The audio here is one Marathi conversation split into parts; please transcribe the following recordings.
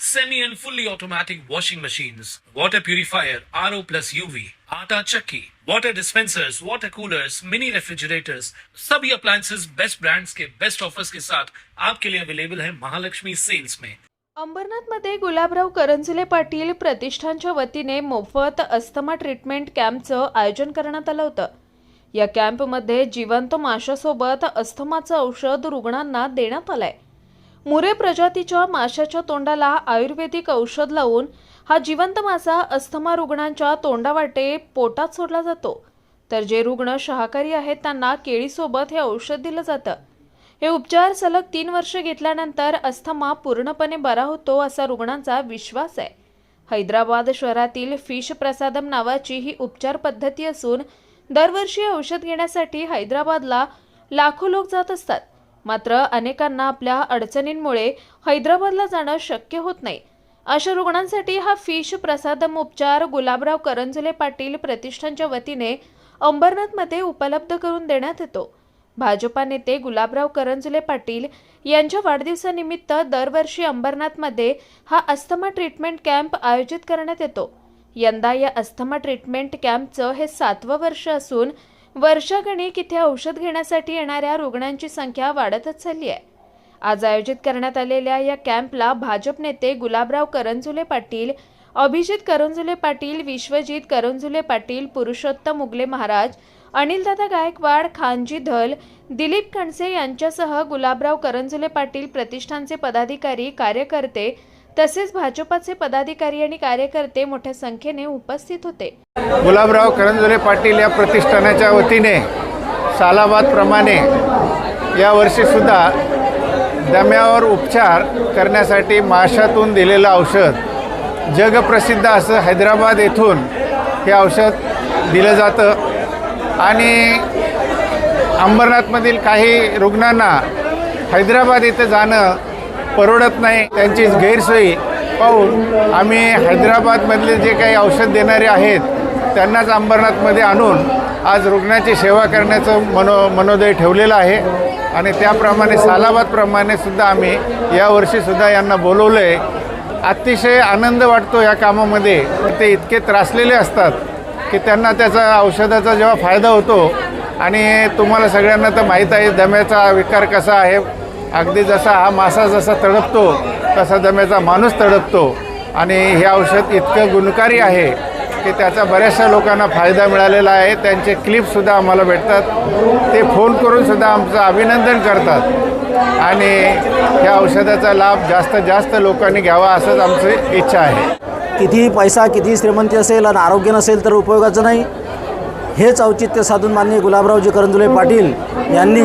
semi and fully automatic washing machines, water purifier, RO plus UV, आटा चक्की, water dispensers, water coolers, mini refrigerators, सभी appliances. बेस्ट brands के बेस्ट ऑफर्स के साथ आपके लिए अवेलेबल है महालक्ष्मी सेल्स में अंबरनाथमध्ये गुलाबराव करंजले पाटील प्रतिष्ठानच्या वतीने मोफत अस्थमा ट्रीटमेंट कॅम्पचं आयोजन करण्यात आलं होतं. या कॅम्पमध्ये जिवंत माशासोबत अस्थमाचं औषध रुग्णांना देण्यात आलंय. मुरे प्रजातीच्या माशाच्या तोंडाला आयुर्वेदिक औषध लावून हा जिवंत मासा अस्थमा रुग्णांच्या तोंडावाटे पोटात सोडला जातो. तर जे रुग्ण शाकाहारी आहेत त्यांना केळीसोबत हे औषध दिलं जातं. हे उपचार सलग तीन वर्ष घेतल्यानंतर अस्थमा पूर्णपणे बरा होतो असा रुग्णांचा विश्वास आहे. हैदराबाद शहरातील फिश प्रसादम नावाची ही उपचार पद्धती असून दरवर्षी औषध घेण्यासाठी हैदराबादला लाखो लोक जात असतात. मात्र अनेकांना आपल्या अडचणींमुळे हैदराबादला जाणं शक्य होत नाही. अशा रुग्णांसाठी हा फिश प्रसादम उपचार गुलाबराव करंजले पाटील प्रतिष्ठानच्या वतीने अंबरनाथमध्ये उपलब्ध करून देण्यात येतो. भाजपा नेते गुलाबराव करंजले पाटील यांच्या वाढदिवसानिमित्त दरवर्षी अंबरनाथमध्ये हा अस्थमा ट्रीटमेंट कॅम्प आयोजित करण्यात येतो. यंदा या अस्थमा ट्रीटमेंट कॅम्पचं हे सातवं वर्ष असून वर्षागणिक इथे औषध घेण्यासाठी येणाऱ्या रुग्णांची संख्या वाढतच चालली आहे. आज आयोजित करण्यात आलेल्या या कॅम्पला भाजप नेते गुलाबराव करंजुले पाटील अभिजित करंजुले पाटील विश्वजित करंजुले पाटील पुरुषोत्तम उगले महाराज अनिलदादा गायकवाड खानजी धल दिलीप खणसे यांच्यासह गुलाबराव करंजुले पाटील प्रतिष्ठानचे पदाधिकारी कार्यकर्ते तसेच भाजपाचे पदाधिकारी आणि कार्यकर्ते मोठ्या संख्येने उपस्थित होते. गुलाबराव करंजोले पाटील या प्रतिष्ठानाच्या वतीने सालाबादप्रमाणे यावर्षीसुद्धा दम्यावर उपचार करण्यासाठी माशातून दिलेलं औषध जगप्रसिद्ध असं हैदराबाद येथून हे औषध दिलं जातं. आणि अंबरनाथमधील काही रुग्णांना हैदराबाद इथं जाणं परवडत नाही त्यांची गैरसोयी. पाहून आम्ही हैदराबादमधले जे काही औषध देणारे आहेत त्यांनाच अंबरनाथमध्ये आणून आज रुग्णाची सेवा करण्याचं मनो मनोदय ठेवलेलं आहे. आणि त्याप्रमाणे सालाबादप्रमाणे सुद्धा आम्ही यावर्षीसुद्धा यांना बोलवलं आहे अतिशय आनंद वाटतो या कामामध्ये. ते इतके त्रासलेले असतात की त्यांना त्याचा औषधाचा जेव्हा फायदा होतो आणि तुम्हाला सगळ्यांना तर माहीत आहे दम्याचा विकार कसा आहे अगदी जसा हा मासा जसा तडपतो तसा दम्याचा माणूस तडपतो. आणि हे औषध इतकं गुणकारी आहे की त्याचा बऱ्याचशा लोकांना फायदा मिळालेला आहे. त्यांचे क्लिपसुद्धा आम्हाला भेटतात. ते फोन करूनसुद्धा आमचं अभिनंदन करतात. आणि या औषधाचा लाभ जास्त जास्त लोकांनी घ्यावा असंच आमची इच्छा आहे. कितीही पैसा कितीही श्रीमंती असेल आणि आरोग्य नसेल तर उपयोगाचं नाही. हेच औचित्य साधून माननीय गुलाबरावजी करंजुले पाटील यांनी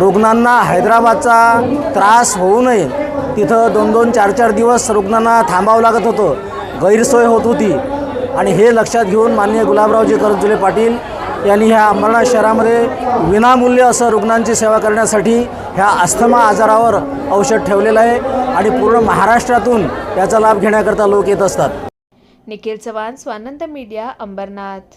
रुग्णांना हैदराबादचा त्रास होऊ नये. तिथं दोन दोन चार चार दिवस रुग्णांना थांबावं लागत होतं. गैरसोय होत होती. आणि हे लक्षात घेऊन माननीय गुलाबरावजी करजुले पाटील यांनी ह्या अंबरनाथ शहरामध्ये विनामूल्य असं रुग्णांची सेवा करण्यासाठी ह्या अस्थमा आजारावर औषध ठेवलेलं आहे आणि पूर्ण महाराष्ट्रातून याचा लाभ घेण्याकरता लोक येत असतात. निखिल चव्हाण स्वानंद मीडिया अंबरनाथ.